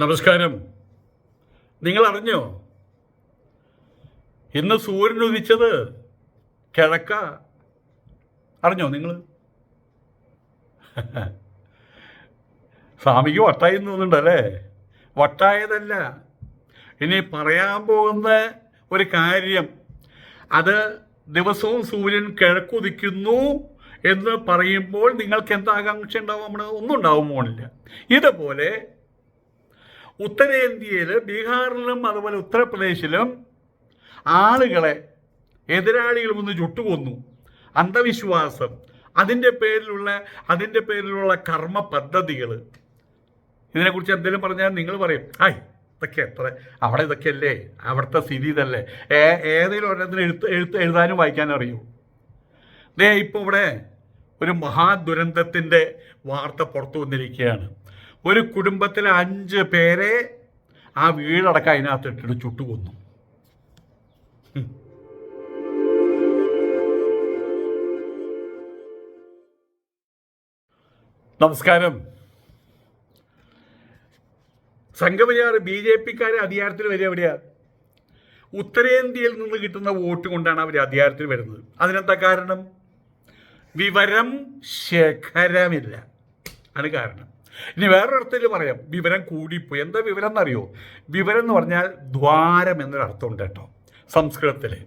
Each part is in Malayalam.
നമസ്കാരം. നിങ്ങൾ അറിഞ്ഞോ ഇന്ന് സൂര്യൻ ഉദിച്ചത് കിഴക്ക. അറിഞ്ഞോ നിങ്ങൾ സ്വാമിക്ക് വട്ടായി തോന്നുന്നുണ്ടല്ലേ വട്ടായതല്ല. ഇനി പറയാൻ പോകുന്ന ഒരു കാര്യം. അത് ദിവസവും സൂര്യൻ കിഴക്കുദിക്കുന്നു എന്ന് പറയുമ്പോൾ നിങ്ങൾക്ക് എന്താകാംക്ഷ ഉണ്ടാവും നമ്മുടെ ഒന്നും ഉണ്ടാവും പോണില്ല ഇതുപോലെ ഉത്തരേന്ത്യയിൽ ബീഹാറിലും അതുപോലെ ഉത്തർപ്രദേശിലും ആളുകളെ എതിരാളികൾ വന്ന് ചുട്ടുകൊന്നു. അന്ധവിശ്വാസം. അതിന്റെ പേരിലുള്ള അതിന്റെ പേരിലുള്ള കർമ്മ പദ്ധതികൾ ഇതിനെക്കുറിച്ച് എന്തെങ്കിലും പറഞ്ഞാൽ നിങ്ങൾ പറയും ഹായ് ഇതൊക്കെ എത്ര അവിടെ ഇതൊക്കെയല്ലേ അവിടുത്തെ സ്ഥിതി ഇതല്ലേ ഏ ഏതെങ്കിലും ഒരെണ്ണത്തിന് എഴുത്ത് എഴുത്ത് എഴുതാനും വായിക്കാനും അറിയൂ. ദേ ഇപ്പോൾ ഇവിടെ ഒരു മഹാദുരന്തത്തിന്റെ വാർത്ത പുറത്തു വന്നിരിക്കുകയാണ്. ഒരു കുടുംബത്തിലെ അഞ്ച് പേരെ ആ വീടടക്കം അതിനകത്ത് ഇട്ടിട്ട് ചുട്ടുകൊന്നു. കൊന്നു നമസ്കാരം. സംഘപരിവാർ ബി ജെ പിക്കാരെ അധികാരത്തിൽ വരിക എവിടെയാ? ഉത്തരേന്ത്യയിൽ നിന്ന് കിട്ടുന്ന വോട്ട് കൊണ്ടാണ് അവർ അധികാരത്തിൽ വരുന്നത്. അതിനെന്താ കാരണം? വിവരം ശേഖരമില്ല. ആണ് കാരണം. ഇനി വേറൊരർത്ഥത്തിൽ പറയാം. വിവരം കൂടിപ്പോയി. എന്താ വിവരം എന്നറിയോ? വിവരം എന്ന് പറഞ്ഞാൽ ദ്വാരം എന്നൊരു അർത്ഥമുണ്ട് കേട്ടോ. സംസ്കൃതത്തിൽ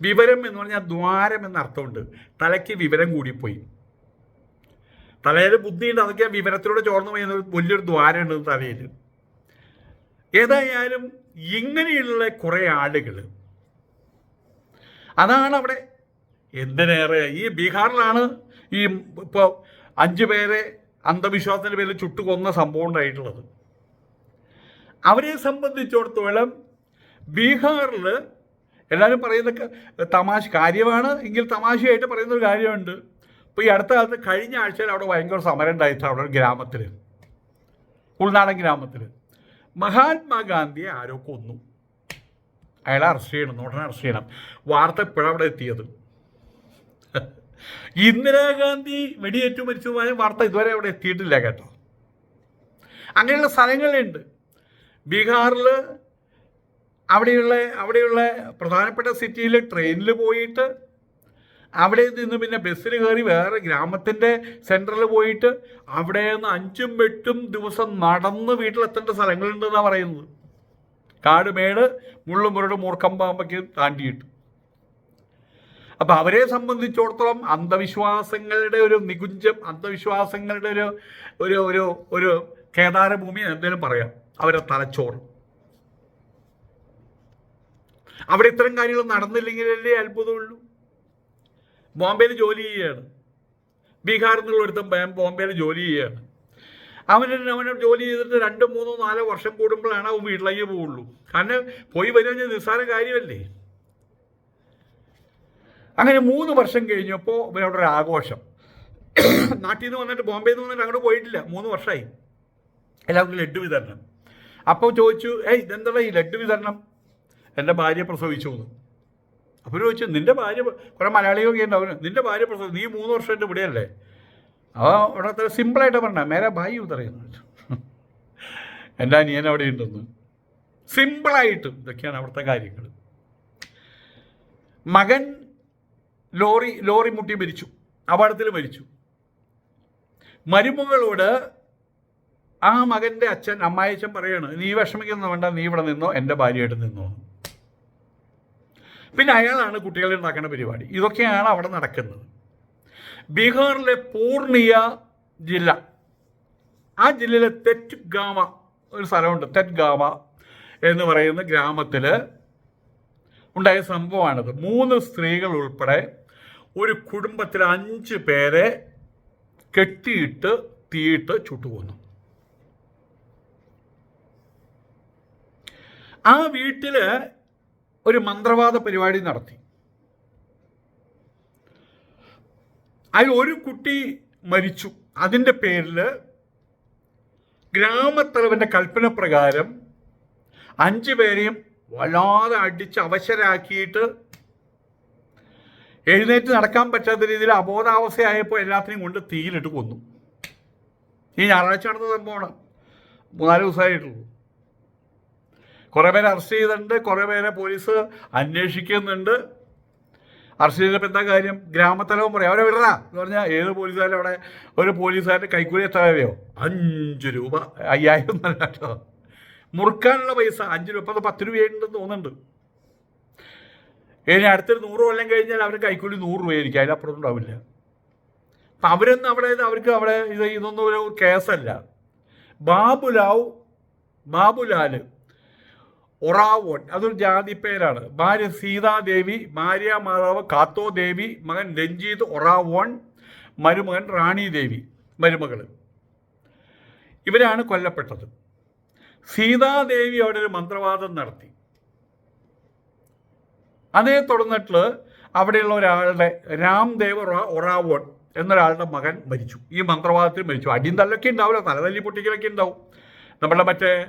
വിവരം എന്ന് പറഞ്ഞാൽ ദ്വാരം എന്ന അർത്ഥമുണ്ട് തലയ്ക്ക് വിവരം കൂടിപ്പോയി. തലയിൽ ബുദ്ധിയുണ്ട് അതൊക്കെ വിവരത്തിലൂടെ ചോർന്നു പോയി വലിയൊരു ദ്വാരമുണ്ട് തലയിൽ. ഏതായാലും ഇങ്ങനെയുള്ള കുറേ ആളുകൾ അതാണ് അവിടെ എന്തിനേറെ ഈ ബീഹാറിലാണ് ഈ ഇപ്പോൾ അഞ്ച് പേരെ അന്ധവിശ്വാസത്തിന്റെ പേരിൽ ചുട്ടുകൊന്ന സംഭവം ഉണ്ടായിട്ടുള്ളത് അവരെ സംബന്ധിച്ചിടത്തോളം ബീഹാറിൽ എല്ലാവരും പറയുന്ന തമാശ കാര്യമാണ് എങ്കിൽ തമാശയായിട്ട് പറയുന്ന ഒരു കാര്യമുണ്ട്. ഇപ്പോൾ ഈ അടുത്ത കാലത്ത് കഴിഞ്ഞ ആഴ്ചയിൽ അവിടെ ഭയങ്കര സമരം ഉണ്ടായിട്ട് അവിടെ ഒരു ഗ്രാമത്തിൽ ഉൾനാടൻ ഗ്രാമത്തിൽ മഹാത്മാഗാന്ധിയെ ആരോ കൊന്നു. അയാളെ അറസ്റ്റ് ചെയ്യണം ഉടനെ അറസ്റ്റ് ചെയ്യണം. വാർത്ത ഇപ്പോഴവിടെ എത്തിയത്. ഇന്ദിരാഗാന്ധി വെടിയേറ്റു മരിച്ചതുമായ വാർത്ത ഇതുവരെ അവിടെ എത്തിയിട്ടില്ല കേട്ടോ. അങ്ങനെയുള്ള സ്ഥലങ്ങളുണ്ട്. ബീഹാറിൽ അവിടെയുള്ള അവിടെയുള്ള പ്രധാനപ്പെട്ട സിറ്റിയിൽ ട്രെയിനിൽ പോയിട്ട് അവിടെ നിന്ന് പിന്നെ ബസ്സിൽ കയറി വേറെ ഗ്രാമത്തിന്റെ സെന്ററിൽ പോയിട്ട് അവിടെ നിന്ന് അഞ്ചും എട്ടും ദിവസം നടന്ന് വീട്ടിലെത്തേണ്ട സ്ഥലങ്ങളുണ്ടെന്നാണ് പറയുന്നത്. കാട് മേട് മുള്ളും മുരട് താണ്ടിയിട്ട്. അപ്പം അവരെ സംബന്ധിച്ചിടത്തോളം അന്ധവിശ്വാസങ്ങളുടെ ഒരു നികുഞ്ചം അന്ധവിശ്വാസങ്ങളുടെ ഒരു ഒരു ഒരു ഒരു കേദാരഭൂമി എന്തെങ്കിലും പറയാം. അവരെ തലച്ചോറ്. അവിടെ ഇത്തരം കാര്യങ്ങൾ നടന്നില്ലെങ്കിലല്ലേ അത്ഭുതമുള്ളൂ. ബോംബെയിൽ ജോലി ചെയ്യുകയാണ്. ബീഹാറിൽ നിന്നുള്ള ഒരുത്തൻ ബോംബെയിൽ ജോലി ചെയ്യുകയാണ്. അവന് അവന് ജോലി ചെയ്തിട്ട് രണ്ടോ മൂന്നോ നാലോ വർഷം കൂടുമ്പോഴാണ് അവൻ വീട്ടിലേക്ക് പോവുള്ളൂ. കാരണം പോയി വരുക നിസ്സാര കാര്യമല്ലേ? അങ്ങനെ മൂന്ന് വർഷം കഴിഞ്ഞപ്പോൾ ഇവരവിടെ ഒരു ആഘോഷം. നാട്ടിൽ നിന്ന് വന്നിട്ട് ബോംബെയിൽ നിന്ന് വന്നിട്ട് അങ്ങോട്ട് പോയിട്ടില്ല. മൂന്ന് വർഷമായി എല്ലാവർക്കും ലഡ്ഡു വിതരണം. അപ്പോൾ ചോദിച്ചു ഏയ് ഇതെന്താ ഈ ലഡ്ഡു വിതരണം? എന്റെ ഭാര്യ പ്രസവിച്ചു എന്ന് അപ്പോൾ ചോദിച്ചു നിന്റെ ഭാര്യ കുറേ മലയാളികളൊക്കെ ഉണ്ടാവും നിന്റെ ഭാര്യ പ്രസവം നീ മൂന്ന് വർഷമായിട്ട് ഇവിടെയല്ലേ? അപ്പോൾ അത്ര സിമ്പിളായിട്ട് പറഞ്ഞ മേരെ ഭായി ഉതറിയെന്ന് എന്റെ അനിയൻ അവിടെ ഉണ്ടെന്ന്. സിമ്പിളായിട്ട് ഇതൊക്കെയാണ് അവിടുത്തെ കാര്യങ്ങൾ മകൻ ലോറി ലോറി മുട്ടി മരിച്ചു. അപകടത്തിൽ മരിച്ചു. മരുമകളോട് ആ മകന്റെ അച്ഛൻ അമ്മായച്ചൻ പറയാണ് നീ വിഷമിക്കുന്ന വേണ്ട നീ ഇവിടെ നിന്നോ എന്റെ ഭാര്യയായിട്ട് നിന്നോ. പിന്നെ അയാളാണ് കുട്ടികളെ ഉണ്ടാക്കുന്ന പരിപാടി. ഇതൊക്കെയാണ് അവിടെ നടക്കുന്നത്. ബീഹാറിലെ പൂർണിയ ജില്ല. ആ ജില്ലയിലെ തെറ്റ് ഗാമ ഒരു സ്ഥലമുണ്ട് തെറ്റ് ഗാമ എന്ന് പറയുന്ന ഗ്രാമത്തിൽ ഉണ്ടായ സംഭവമാണിത്. മൂന്ന് സ്ത്രീകൾ ഉൾപ്പെടെ ഒരു കുടുംബത്തിൽ അഞ്ച് പേരെ കെട്ടിയിട്ട് തീയിട്ട് ചുട്ടുകൊന്നു. ആ വീട്ടിൽ ഒരു മന്ത്രവാദ പരിപാടി നടത്തി. അതിൽ ഒരു കുട്ടി മരിച്ചു. അതിന്റെ പേരിൽ ഗ്രാമത്തലവന്റെ കൽപ്പന പ്രകാരം അഞ്ച് പേരെയും വല്ലാതെ അടിച്ച് അവശരാക്കിയിട്ട് എഴുന്നേറ്റ് നടക്കാൻ പറ്റാത്ത രീതിയിൽ അബോധാവസ്ഥയായപ്പോൾ എല്ലാത്തിനെയും കൊണ്ട് തീയിലിട്ട് കൊന്നു. ഈ ഞായറാഴ്ച നടന്ന സംഭവമാണ്. മൂന്നാൽ ദിവസമായിട്ടുള്ളൂ. കുറേ പേരെ അറസ്റ്റ് ചെയ്തിട്ടുണ്ട്. കുറേ പേരെ പോലീസ് അന്വേഷിക്കുന്നുണ്ട്. അറസ്റ്റ് ചെയ്തപ്പോൾ എന്താ കാര്യം? ഗ്രാമത്തലവും പറയും അവരെ വിടറ എന്ന് പറഞ്ഞാൽ ഏത് പോലീസുകാരും അവിടെ? ഒരു പോലീസുകാരുടെ കൈക്കൂലി എത്ര രൂപയോ അഞ്ച് രൂപ. അയ്യായിരം നല്ല കേട്ടോ. മുറുക്കാനുള്ള പൈസ അഞ്ച് രൂപ. ഇപ്പം പത്ത് രൂപയായിട്ടുണ്ടെന്ന് തോന്നുന്നുണ്ട്. ഇനി അടുത്തൊരു നൂറ് കൊല്ലം കഴിഞ്ഞാൽ അവർ കൈക്കൂലി നൂറ് രൂപയായിരിക്കും. അതിനപ്പുറം ഉണ്ടാവില്ല അപ്പം അവരൊന്നും അവിടെ അവർക്ക് അവിടെ ഇത് ഇതൊന്നും ഒരു കേസല്ല. ബാബുലാവ് ബാബുലാൽ ഒറാവോൻ അതൊരു ജാതി പേരാണ്. ഭാര്യ സീതാദേവി ഭാര്യ മാതാവ് കാത്തോ ദേവി മകൻ രഞ്ജിത്ത് ഒറാവോൺ മരുമകൻ റാണി ദേവി മരുമകൾ ഇവരാണ് കൊല്ലപ്പെട്ടത്. സീതാദേവി അവിടെ ഒരു മന്ത്രവാദം നടത്തി. അതേ തുടർന്നിട്ട് അവിടെയുള്ള ഒരാളുടെ രാംദേവ് ഒറ- ഒറാവോൺ എന്നൊരാളുടെ മകൻ മരിച്ചു. ഈ മന്ത്രവാദത്തിൽ മരിച്ചു. അടിയും തല്ലൊക്കെ ഉണ്ടാവില്ല. തലതല്ലി പൊട്ടിക്കലൊക്കെ ഉണ്ടാവും. നമ്മുടെ മറ്റേ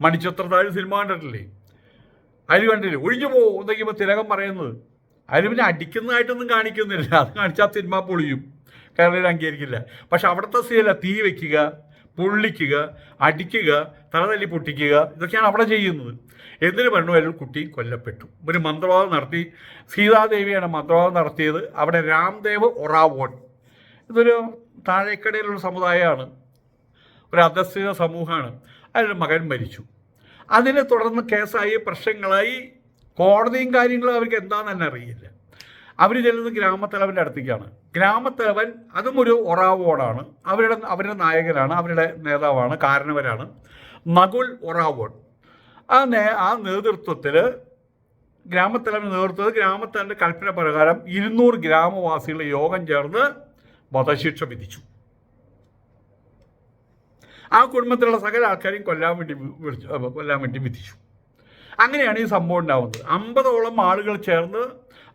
മണിച്ചിത്രത്താഴ് സിനിമ കണ്ടിട്ടില്ലേ? അതിൽ കണ്ടില്ലേ? ഒഴിഞ്ഞു പോകും എന്നൊക്കെ തിലകം പറയുന്നത്. അതിൽ പിന്നെ അടിക്കുന്നതായിട്ടൊന്നും കാണിക്കുന്നില്ല. അത് കാണിച്ചാൽ സിനിമ പൊളിയും. കേരളയിൽ അംഗീകരിക്കില്ല. പക്ഷെ അവിടുത്തെ സീല തീ വയ്ക്കുക പൊള്ളിക്കുക അടിക്കുക തലതല്ലി പൊട്ടിക്കുക ഇതൊക്കെയാണ് അവിടെ ചെയ്യുന്നത്. എന്തിനു പറഞ്ഞു കുട്ടി കൊല്ലപ്പെട്ടു. ഒരു മന്ത്രവാദം നടത്തി. സീതാദേവിയാണ് മന്ത്രവാദം നടത്തിയത്. അവിടെ രാംദേവ് ഒറാവോൺ ഇതൊരു താഴേക്കടയിലുള്ള സമുദായമാണ്. ഒരു അധസ്ഥിത സമൂഹമാണ്. അതിന്റെ മകൻ മരിച്ചു. അതിനെ തുടർന്ന് കേസായി പ്രശ്നങ്ങളായി കോടതിയും കാര്യങ്ങളും അവർക്ക് എന്താണെന്ന് തന്നെ അറിയില്ല. അവർ ചെല്ലുന്നത് ഗ്രാമത്തലവന്റെ അടുത്തേക്കാണ്. ഗ്രാമത്തലവൻ അതും ഒരു ഒറാവോടാണ്. അവരുടെ അവരുടെ നായകനാണ്. അവരുടെ നേതാവാണ് കാരണവരാണ്. നകുൽ ഒറാവോൺ ആ നേ ആ നേതൃത്വത്തിൽ ഗ്രാമത്തലവൻ നേതൃത്വത്തിൽ ഗ്രാമത്തലവന്റെ കൽപ്പന പ്രകാരം ഇരുന്നൂറ് ഗ്രാമവാസികളുടെ യോഗം ചേർന്ന് വധശിക്ഷ വിധിച്ചു. ആ കുടുംബത്തിലുള്ള സകല ആൾക്കാരെയും കൊല്ലാൻ വേണ്ടി വിളിച്ചു കൊല്ലാൻ വേണ്ടി വിധിച്ചു. അങ്ങനെയാണ് ഈ സംഭവം ഉണ്ടാവുന്നത്. അമ്പതോളം ആളുകൾ ചേർന്ന്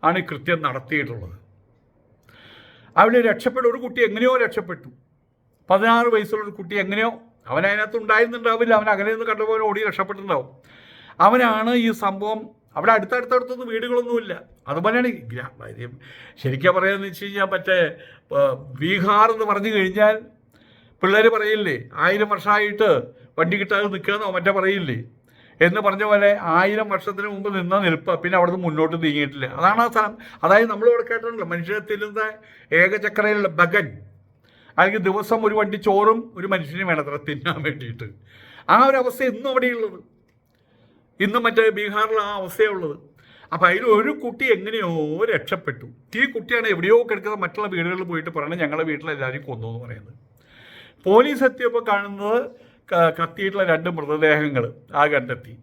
ആണ് ഈ കൃത്യം നടത്തിയിട്ടുള്ളത്. അവിടെ രക്ഷപ്പെട്ട ഒരു കുട്ടി എങ്ങനെയോ രക്ഷപ്പെട്ടു. പതിനാറ് വയസ്സുള്ള ഒരു കുട്ടി എങ്ങനെയോ അവൻ അതിനകത്ത് ഉണ്ടായിരുന്നുണ്ടാവില്ല. അവൻ അങ്ങനെ നിന്ന് കണ്ടപ്പോൾ ഓടി രക്ഷപ്പെട്ടിട്ടുണ്ടാവും. അവനാണ് ഈ സംഭവം. അവിടെ അടുത്തടുത്തടുത്തൊന്നും വീടുകളൊന്നുമില്ല. അതുപോലെയാണ് ശരിക്കും പറയാന്ന് വെച്ച് കഴിഞ്ഞാൽ മറ്റേ ബീഹാർ എന്ന് പറഞ്ഞു കഴിഞ്ഞാൽ പിള്ളേർ പറയില്ലേ ആയിരം വർഷമായിട്ട് വണ്ടി കിട്ടാതെ നിൽക്കുകയെന്നോ മറ്റേ പറയില്ലേ? എന്ന് പറഞ്ഞ പോലെ ആയിരം വർഷത്തിന് മുമ്പ് നിന്ന നിൽപ്പ് പിന്നെ അവിടുന്ന് മുന്നോട്ട് നീങ്ങിയിട്ടില്ല. അതാണ് ആ സ്ഥലം അതായത് നമ്മൾ ഇവിടെ കേട്ടിട്ടുണ്ടല്ലോ മനുഷ്യരെ തെല്ലുന്ന ഏകചക്രയിലുള്ള ബഗൻ അല്ലെങ്കിൽ ദിവസം ഒരു വണ്ടി ചോറും ഒരു മനുഷ്യനും വേണത്ര തിന്നാൻ വേണ്ടിയിട്ട്. ആ ഒരു അവസ്ഥ ഇന്നും അവിടെയുള്ളത്. ഇന്നും മറ്റേ ബീഹാറിൽ ആ അവസ്ഥയുള്ളത് അപ്പം അതിൽ ഒരു കുട്ടി എങ്ങനെയോ രക്ഷപ്പെട്ടു. ഈ കുട്ടിയാണ് എവിടെയോ കിടക്കുന്ന മറ്റുള്ള വീടുകളിൽ പോയിട്ട് പറയുന്നത് ഞങ്ങളുടെ വീട്ടിൽ എല്ലാവരും കൊന്നു എന്ന് പറയുന്നത്. പോലീസ് എത്തിയപ്പോൾ കാണുന്നത് കത്തിയിട്ടുള്ള രണ്ട് മൃതദേഹങ്ങൾ ആ കണ്ടെത്തി.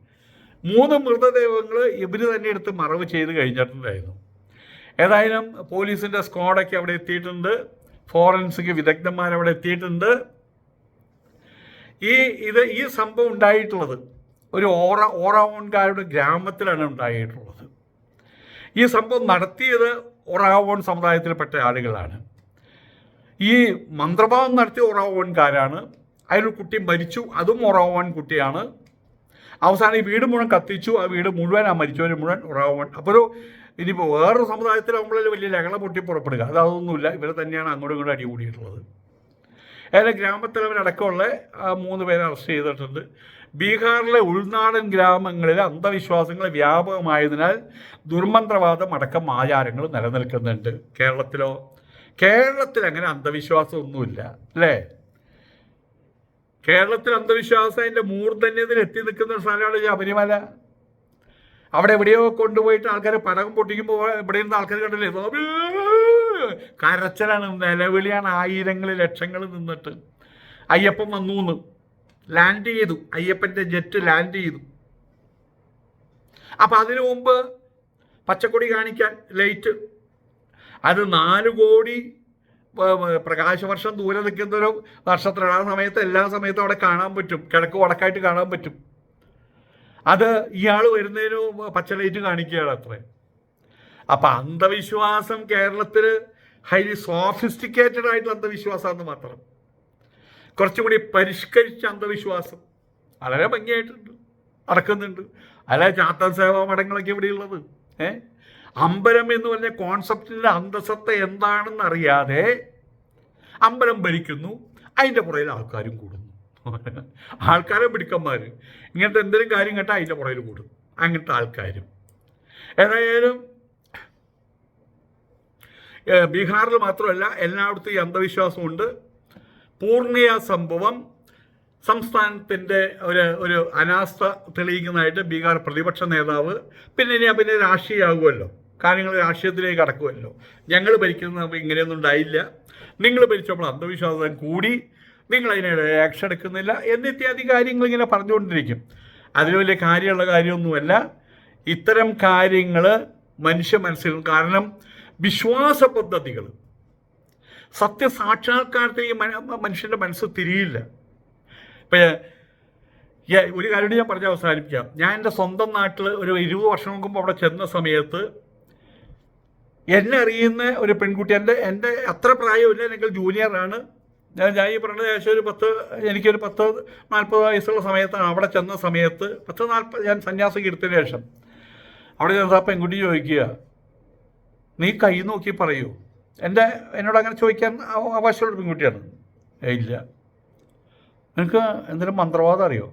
മൂന്ന് മൃതദേഹങ്ങൾ ഇവർ തന്നെ എടുത്ത് മറവ് ചെയ്ത് കഴിഞ്ഞിട്ടുണ്ടായിരുന്നു. ഏതായാലും പോലീസിന്റെ സ്ക്വാഡൊക്കെ അവിടെ എത്തിയിട്ടുണ്ട്. ഫോറൻസിക് വിദഗ്ധന്മാർ അവിടെ എത്തിയിട്ടുണ്ട്. ഈ ഇത് ഈ സംഭവം ഉണ്ടായിട്ടുള്ളത് ഒരു ഓറ ഓറാവോൺകാരുടെ ഗ്രാമത്തിലാണ് ഉണ്ടായിട്ടുള്ളത്. ഈ സംഭവം നടത്തിയത് ഒറാവോൺ സമുദായത്തിൽപ്പെട്ട ആളുകളാണ്. ഈ മന്ത്രഭാവം നടത്തിയ ഒറാവോൺകാരാണ് അതിലൊരു കുട്ടി മരിച്ചു അതും ഒറാവോൺ കുട്ടിയാണ്. അവസാനം ഈ വീട് മുഴുവൻ കത്തിച്ചു ആ വീട് മുഴുവൻ ആ മരിച്ചവർ മുഴുവൻ ഒറാവോൺ അപ്പോൾ ഒരു ഇനിയിപ്പോൾ വേറൊരു സമുദായത്തിലാകുമ്പോഴല്ലേ വലിയ ലഹള പൊട്ടി പുറപ്പെടുക. അത് അതൊന്നുമില്ല. ഇവർ തന്നെയാണ് അങ്ങോട്ടും ഇങ്ങോട്ടും അടികൂടിയിട്ടുള്ളത് അതിലെ ഗ്രാമത്തലവനടക്കമുള്ള ആ മൂന്ന് പേരെ അറസ്റ്റ് ചെയ്തിട്ടുണ്ട്. ബീഹാറിലെ ഉൾനാടൻ ഗ്രാമങ്ങളിൽ അന്ധവിശ്വാസങ്ങൾ വ്യാപകമായതിനാൽ ദുർമന്ത്രവാദം അടക്കം ആചാരങ്ങൾ നിലനിൽക്കുന്നുണ്ട്. കേരളത്തിലോ? കേരളത്തിൽ അങ്ങനെ അന്ധവിശ്വാസം ഒന്നുമില്ല അല്ലേ? കേരളത്തിൽ അന്ധവിശ്വാസം അതിന്റെ മൂർധന്യത്തിൽ എത്തി നിൽക്കുന്ന സ്ഥലമാണ് ശബരിമല. അവിടെ എവിടെയോ കൊണ്ടുപോയിട്ട് ആൾക്കാർ പടകം പൊട്ടിക്കുമ്പോൾ ഇവിടെ ഇരുന്ന ആൾക്കാർ കണ്ടില്ലേ? കരച്ചലാണ് കരച്ചിലാണ് നിലവിളിയാണ് ആയിരങ്ങൾ ലക്ഷങ്ങൾ നിന്നിട്ട്. അയ്യപ്പൻ വന്നു എന്ന്. ലാൻഡ് ചെയ്തു. അയ്യപ്പന്റെ ജെറ്റ് ലാൻഡ് ചെയ്തു. അപ്പം അതിനു മുമ്പ് പച്ചക്കൊടി കാണിക്കാൻ ലൈറ്റ് അത് നാല് കോടി പ്രകാശവർഷം ദൂരെ നിൽക്കുന്ന ഒരു നക്ഷത്രം. ആ സമയത്ത് എല്ലാ സമയത്തും അവിടെ കാണാൻ പറ്റും. കിഴക്ക് വടക്കായിട്ട് കാണാൻ പറ്റും. അത് ഇയാൾ വരുന്നതിന് പച്ചലൈറ്റ് പച്ച ലൈറ്റ് കാണിക്കുകയാണ് അത്രേ. അപ്പം അന്ധവിശ്വാസം കേരളത്തിൽ ഹൈലി സോഫിസ്റ്റിക്കേറ്റഡ് ആയിട്ടുള്ള അന്ധവിശ്വാസമെന്ന് മാത്രം. കുറച്ചുകൂടി പരിഷ്കരിച്ച അന്ധവിശ്വാസം. വളരെ ഭംഗിയായിട്ടുണ്ട്. നടക്കുന്നുണ്ട്. അല്ല ചാത്ത സേവാ മഠങ്ങളൊക്കെ ഇവിടെയുള്ളത് ഏ? അമ്പലം എന്ന് പറഞ്ഞ കോൺസെപ്റ്റിന്റെ അന്തസത്ത എന്താണെന്ന് അറിയാതെ അമ്പലം ഭരിക്കുന്നു. അതിന്റെ പുറയിൽ ആൾക്കാരും കൂടുന്നു. ആൾക്കാരെ പിടിക്കന്മാർ ഇങ്ങനത്തെ എന്തെങ്കിലും കാര്യം കേട്ടാൽ അതിന്റെ പുറകിൽ കൂടും. അങ്ങനത്തെ ആൾക്കാരും. ഏതായാലും ബീഹാറിൽ മാത്രമല്ല എല്ലായിടത്തും ഈ അന്ധവിശ്വാസമുണ്ട് പൂർണിയ സംഭവം സംസ്ഥാനത്തിന്റെ ഒരു ഒരു അനാസ്ഥ തെളിയിക്കുന്നതായിട്ട് ബീഹാർ പ്രതിപക്ഷ നേതാവ് പിന്നെ ഇനി പിന്നെ രാഷ്ട്രീയമാകുമല്ലോ. കാര്യങ്ങൾ രാഷ്ട്രീയത്തിലേക്ക് കടക്കുമല്ലോ. ഞങ്ങൾ ഭരിക്കുന്നത് ഇങ്ങനെയൊന്നും ഉണ്ടായില്ല. നിങ്ങൾ ഭരിച്ചപ്പോൾ അന്ധവിശ്വാസം കൂടി നിങ്ങൾ അതിനെ ആക്ഷൻ എടുക്കുന്നില്ല എന്നിത്യാദി കാര്യങ്ങൾ ഇങ്ങനെ പറഞ്ഞുകൊണ്ടിരിക്കും. അതിന് വലിയ കാര്യമുള്ള കാര്യമൊന്നുമല്ല. ഇത്തരം കാര്യങ്ങൾ മനുഷ്യ മനസ്സിൽ കാരണം വിശ്വാസ പദ്ധതികൾ. സത്യസാക്ഷാത്കാരത്തിൽ ഈ മന- മനുഷ്യന്റെ മനസ്സ് തിരിയില്ല. ഇപ്പം ഒരു കാര്യം ഞാൻ പറഞ്ഞ് അവസാനിപ്പിക്കാം. ഞാൻ എന്റെ സ്വന്തം നാട്ടിൽ ഒരു ഇരുപത് വർഷം മുമ്പ് അവിടെ ചെന്ന സമയത്ത് എന്നെ അറിയുന്ന ഒരു പെൺകുട്ടി എന്റെ എന്റെ അത്ര പ്രായമില്ല എനിക്ക് ജൂനിയറാണ് ഞാൻ ഞാൻ ഈ പറഞ്ഞത് ഏകദേശം ഒരു പത്ത് എനിക്കൊരു പത്ത് നാൽപ്പത് വയസ്സുള്ള സമയത്താണ് അവിടെ ചെന്ന സമയത്ത് പത്ത് നാൽപ്പത് ഞാൻ സന്യാസം എടുത്തതിന് ശേഷം അവിടെ ചെന്ന ആ പെൺകുട്ടി ചോദിക്കുക നീ കൈ നോക്കി പറയൂ. എന്റെ എന്നോട് അങ്ങനെ ചോദിക്കാൻ അവ- അവകാശമുള്ള പെൺകുട്ടിയാണ്. ഇല്ല. നിനക്ക് എന്തെങ്കിലും മന്ത്രവാദം അറിയോ.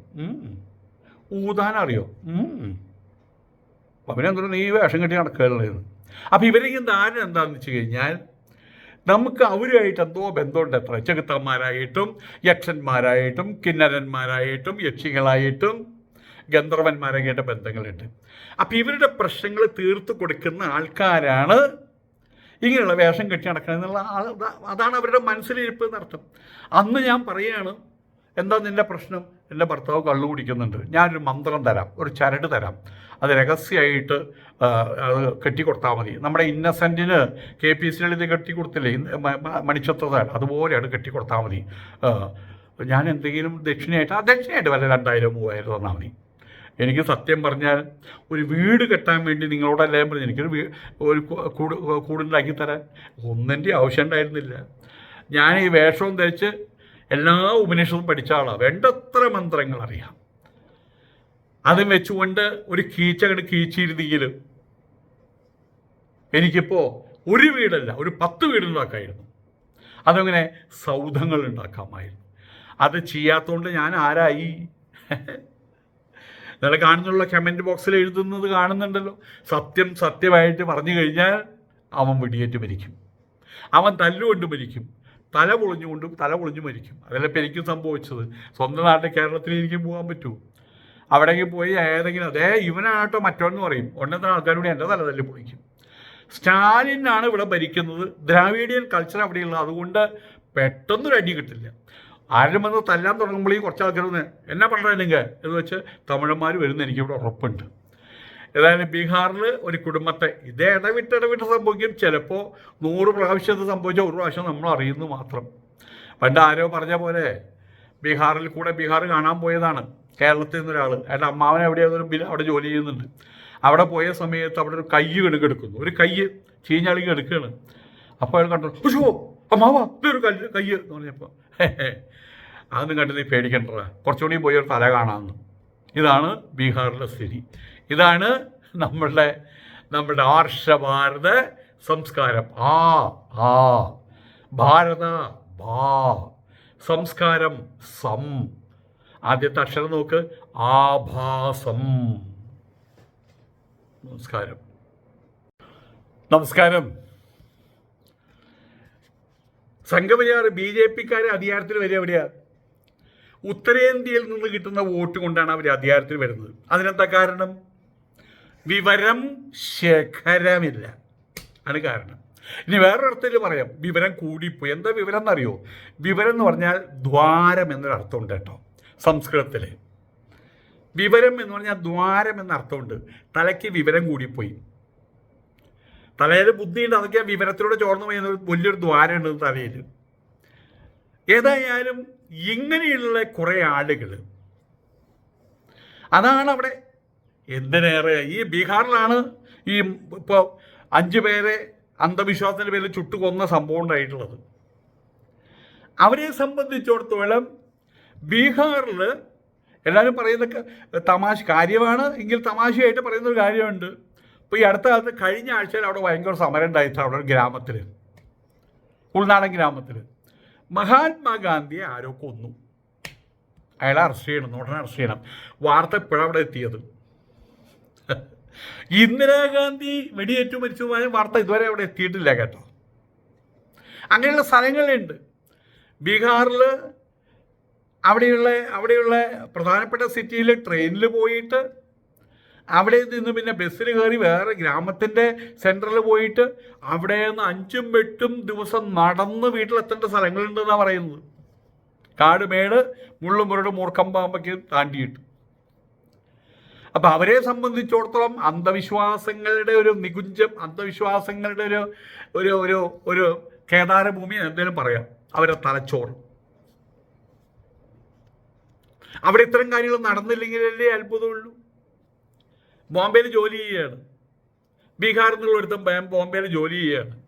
ഊതാൻ അറിയോ? അപ്പം പിന്നെ നീ വേഷം കെട്ടി നടക്കുകയല്ലേ അപ്പം ഇവരെയും ധാരണ എന്താണെന്ന് വെച്ച് കഴിഞ്ഞാൽ നമുക്ക് അവരുമായിട്ട് എന്തോ ബന്ധമുണ്ട്. എത്ര ചെകുത്തന്മാരായിട്ടും യക്ഷന്മാരായിട്ടും കിന്നരന്മാരായിട്ടും യക്ഷികളായിട്ടും ഗന്ധർവന്മാരായിട്ട് ബന്ധങ്ങളുണ്ട്. അപ്പം ഇവരുടെ പ്രശ്നങ്ങൾ തീർത്തു കൊടുക്കുന്ന ആൾക്കാരാണ് ഇങ്ങനെയുള്ള വേഷം കെട്ടി നടക്കണം എന്നുള്ള അതാണ് അവരുടെ മനസ്സിലിരിപ്പ് എന്നർത്ഥം. അന്ന് ഞാൻ പറയുകയാണ് എന്താ നിന്റെ പ്രശ്നം? എന്റെ ഭർത്താവ് കള്ളു കുടിക്കുന്നുണ്ട്. ഞാനൊരു മന്ത്രം തരാം ഒരു ചരട് തരാം. അത് രഹസ്യമായിട്ട് അത് കെട്ടിക്കൊടുത്താൽ മതി. നമ്മുടെ ഇന്നസെന്റിന് കെ പി സി ലളിത് കെട്ടിക്കൊടുത്തില്ലേ? ഇന്ന് മ- മ- അതുപോലെയാണ് കെട്ടിക്കൊടുത്താൽ മതി. ഞാൻ എന്തെങ്കിലും ദക്ഷിണയായിട്ട് ആ ദക്ഷിണയായിട്ട് വല്ല രണ്ടായിരം മൂവായിരം തന്നാൽ മതി. എനിക്ക് സത്യം പറഞ്ഞാൽ ഒരു വീട് കെട്ടാൻ വേണ്ടി നിങ്ങളോടെല്ലാം പറഞ്ഞു എനിക്കൊരു ഒരു കൂട് കൂടുണ്ടാക്കി തരാൻ ഒന്നിന്റെ ആവശ്യം ഉണ്ടായിരുന്നില്ല. ഞാൻ ഈ വേഷവും ധരിച്ച് എല്ലാ ഉപനിഷത്തും പഠിച്ച ആളാണ് വേണ്ടത്ര മന്ത്രങ്ങൾ അറിയാം. അതും വെച്ചുകൊണ്ട് ഒരു കീച്ചങ്ങട് കീച്ചിരുന്നെങ്കിൽ എനിക്കിപ്പോൾ ഒരു വീടല്ല ഒരു പത്ത് വീടുണ്ടാക്കായിരുന്നു അതങ്ങനെ സൗധങ്ങൾ ഉണ്ടാക്കാമായിരുന്നു. അത് ചെയ്യാത്തതുകൊണ്ട് ഞാൻ ആരായി? നിങ്ങൾ കാണുന്നുള്ള കമന്റ് ബോക്സിൽ എഴുതുന്നത് കാണുന്നുണ്ടല്ലോ. സത്യം സത്യമായിട്ട് പറഞ്ഞു കഴിഞ്ഞാൽ അവൻ വെടിയേറ്റ് മരിക്കും. അവൻ തല്ലുകൊണ്ട് മരിക്കും. തല പൊളിഞ്ഞുകൊണ്ടും തല പൊളിഞ്ഞു മരിക്കും. അതല്ല ഇപ്പം എനിക്കും സംഭവിച്ചത്. സ്വന്തം നാട്ടിൽ കേരളത്തിൽ എനിക്ക് പോകാൻ പറ്റൂ അവിടേക്ക് പോയി ഏതെങ്കിലും അതേ ഇവനാട്ടോ മറ്റോന്ന് പറയും. ഒന്നത്തെ ആൾക്കാരോട് എന്റെ തല തല്ലി പൊളിക്കും. സ്റ്റാലിനാണ് ഇവിടെ ഭരിക്കുന്നത്. ദ്രാവിഡിയൻ കൾച്ചർ അവിടെയുള്ളത്. അതുകൊണ്ട് പെട്ടെന്നൊരു അടി കിട്ടില്ല. ആരും വന്ന് തല്ലാൻ തുടങ്ങുമ്പോഴേ കുറച്ച് ആൾക്കാർ വന്ന് എന്നാ നിങ്ങൾ എന്ന് വെച്ച് തമിഴന്മാർ വരുന്ന എനിക്ക് ഇവിടെ ഉറപ്പുണ്ട്. ഏതായാലും ബീഹാറിൽ ഒരു കുടുംബത്തെ ഇതേ ഇടവിട്ട് ഇടവിട്ട് സംഭവിക്കും. ചിലപ്പോൾ നൂറ് പ്രാവശ്യം സംഭവിച്ച ഒരു പ്രാവശ്യം നമ്മൾ അറിയുന്നു മാത്രം. പണ്ട് ആരോ പറഞ്ഞ പോലെ ബീഹാറിൽ കൂടെ ബീഹാർ കാണാൻ പോയതാണ്. കേരളത്തിൽ നിന്നൊരാൾ അയാളുടെ അമ്മാവൻ എവിടെയാണെന്നൊരു ബിൽ അവിടെ ജോലി ചെയ്യുന്നുണ്ട്. അവിടെ പോയ സമയത്ത് അവിടെ ഒരു കയ്യ് കിണുക്കെടുക്കുന്നു ഒരു കയ്യ് ചീഞ്ഞാളി എടുക്കുകയാണ്. അപ്പോൾ അയാൾ കണ്ടു ഉഷോ അമ്മാവാ ഒരു കല്ല് കയ്യ് എന്ന് പറഞ്ഞപ്പോൾ അതൊന്നും കണ്ട് നീ പേടിക്കണ്ട കുറച്ചുകൂടി പോയി ഒരു തല കാണാമെന്ന്. ഇതാണ് ബീഹാറിലെ സ്ഥിതി. ഇതാണ് നമ്മളുടെ നമ്മുടെ ആർഷഭാരത സംസ്കാരം. ആ ആ ഭാരത ഭാ സംസ്കാരം സം. ആദ്യത്തെ അക്ഷരം നോക്ക്. ആഭാസം. നമസ്കാരം. നമസ്കാരം. സംഘപരിവാർ ബി ജെ പിക്കാർ അധികാരത്തിൽ വരിക എവിടെയാ? ഉത്തരേന്ത്യയിൽ നിന്ന് കിട്ടുന്ന വോട്ട് കൊണ്ടാണ് അവർ അധികാരത്തിൽ വരുന്നത്. അതിനെന്താ കാരണം? വിവരം ശേഖരമില്ല. ആണ് കാരണം. ഇനി വേറൊരർത്ഥത്തിൽ പറയാം. വിവരം കൂടിപ്പോയി. എന്താ വിവരം എന്നറിയോ? വിവരം എന്ന് പറഞ്ഞാൽ ദ്വാരം എന്നൊരു അർത്ഥമുണ്ട് കേട്ടോ. സംസ്കൃതത്തിൽ വിവരം എന്ന് പറഞ്ഞാൽ ദ്വാരം എന്നർത്ഥമുണ്ട് തലയ്ക്ക് വിവരം കൂടിപ്പോയി. തലയിൽ ബുദ്ധിയുണ്ട് അതൊക്കെ വിവരത്തിലൂടെ ചോർന്നു പോയി വലിയൊരു ദ്വാരമുണ്ട് തലയിൽ. ഏതായാലും ഇങ്ങനെയുള്ള കുറേ ആളുകൾ അതാണ് അവിടെ എന്തിനേറെ ഈ ബീഹാറിലാണ് ഈ ഇപ്പോൾ അഞ്ചു പേരെ അന്ധവിശ്വാസത്തിന്റെ പേരിൽ ചുട്ടുകൊന്ന സംഭവം ഉണ്ടായിട്ടുള്ളത്. അവരെ സംബന്ധിച്ചിടത്തോളം ബീഹാറിൽ എല്ലാവരും പറയുന്ന തമാശ കാര്യമാണ് എങ്കിൽ തമാശയായിട്ട് പറയുന്ന ഒരു കാര്യമുണ്ട്. ഇപ്പോൾ ഈ അടുത്ത കാലത്ത് കഴിഞ്ഞ ആഴ്ചയിൽ അവിടെ ഭയങ്കര സമരം ഉണ്ടായിട്ട് അവിടെ ഒരു ഗ്രാമത്തിൽ ഉൾനാടൻ ഗ്രാമത്തിൽ മഹാത്മാഗാന്ധിയെ ആരോ കൊന്നു. അയാളെ അറസ്റ്റ് ചെയ്യണം ഉടനെ അറസ്റ്റ് ചെയ്യണം. വാർത്ത ഇപ്പോഴാണ് അവിടെ എത്തിയത്. ഇന്ദിരാഗാന്ധി വെടിയേറ്റു മരിച്ചതുമായ വാർത്ത ഇതുവരെ അവിടെ എത്തിയിട്ടില്ല കേട്ടോ. അങ്ങനെയുള്ള സ്ഥലങ്ങളുണ്ട് ബീഹാറിൽ അവിടെയുള്ള അവിടെയുള്ള പ്രധാനപ്പെട്ട സിറ്റിയിൽ ട്രെയിനിൽ പോയിട്ട് അവിടെ നിന്ന് പിന്നെ ബസ്സിൽ കയറി വേറെ ഗ്രാമത്തിന്റെ സെന്ററിൽ പോയിട്ട് അവിടെ നിന്ന് അഞ്ചും എട്ടും ദിവസം നടന്ന് വീട്ടിലെത്തേണ്ട സ്ഥലങ്ങളുണ്ടെന്നാണ് പറയുന്നത്. കാടുമേട് മുള്ളും മുരട് മൂർക്കം പാമ്പൊക്കെ താണ്ടിയിട്ട്. അപ്പം അവരെ സംബന്ധിച്ചിടത്തോളം അന്ധവിശ്വാസങ്ങളുടെ ഒരു നികുഞ്ചം അന്ധവിശ്വാസങ്ങളുടെ ഒരു ഒരു ഒരു ഒരു കേദാരഭൂമി എന്തെങ്കിലും പറയാം. അവരെ തലച്ചോറ്. അവിടെ ഇത്തരം കാര്യങ്ങൾ നടന്നില്ലെങ്കിലല്ലേ അത്ഭുതമുള്ളൂ. ബോംബെയിൽ ജോലി ചെയ്യുകയാണ്. ബീഹാറിൽ നിന്നുള്ള ഒരുത്തൻ ബോംബെയിൽ ജോലി ചെയ്യുകയാണ്.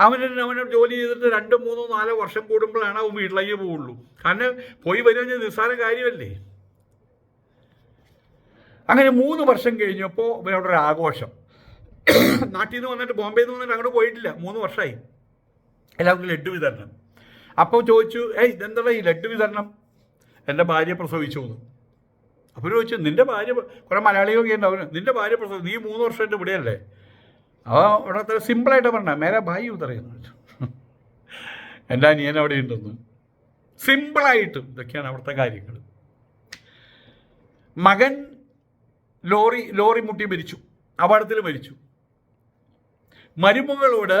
അവന് അവന് ജോലി ചെയ്തിട്ട് രണ്ടോ മൂന്നോ നാലോ വർഷം കൂടുമ്പോഴാണ് അവൻ വീട്ടിലേക്ക് പോവുള്ളൂ. കാരണം പോയി വരിക നിസ്സാര കാര്യമല്ലേ? അങ്ങനെ മൂന്ന് വർഷം കഴിഞ്ഞപ്പോൾ ഇവിടെ ഒരു ആഘോഷം. നാട്ടിൽ നിന്ന് വന്നിട്ട് ബോംബെയിൽ നിന്ന് വന്നിട്ട് അങ്ങോട്ട് പോയിട്ടില്ല. മൂന്ന് വർഷമായി. എല്ലാവർക്കും ലഡ്ഡു വിതരണം. അപ്പോൾ ചോദിച്ചു ഏയ് ഇതെന്താ ഈ ലഡ്ഡു വിതരണം? എന്റെ ഭാര്യ പ്രസവിച്ചു എന്ന്. അപ്പോൾ ചോദിച്ചു നിന്റെ ഭാര്യ കുറേ മലയാളികളൊക്കെ ഉണ്ടാവും നിന്റെ ഭാര്യ പ്രസവിച്ചു നീ മൂന്ന് വർഷമായിട്ട് ഇവിടെയല്ലേ? അപ്പോൾ അവിടെ അത്ര സിമ്പിളായിട്ട് പറഞ്ഞ മേരെ ഭായി ഉതറിയെന്ന് എന്താ എന്റെ അനിയൻ അവിടെ ഉണ്ടെന്ന്. സിമ്പിളായിട്ടും ഇതൊക്കെയാണ് അവിടുത്തെ കാര്യങ്ങൾ മകൻ ലോറി ലോറി മുട്ടി മരിച്ചു. അപകടത്തിൽ മരിച്ചു. മരുമകളോട്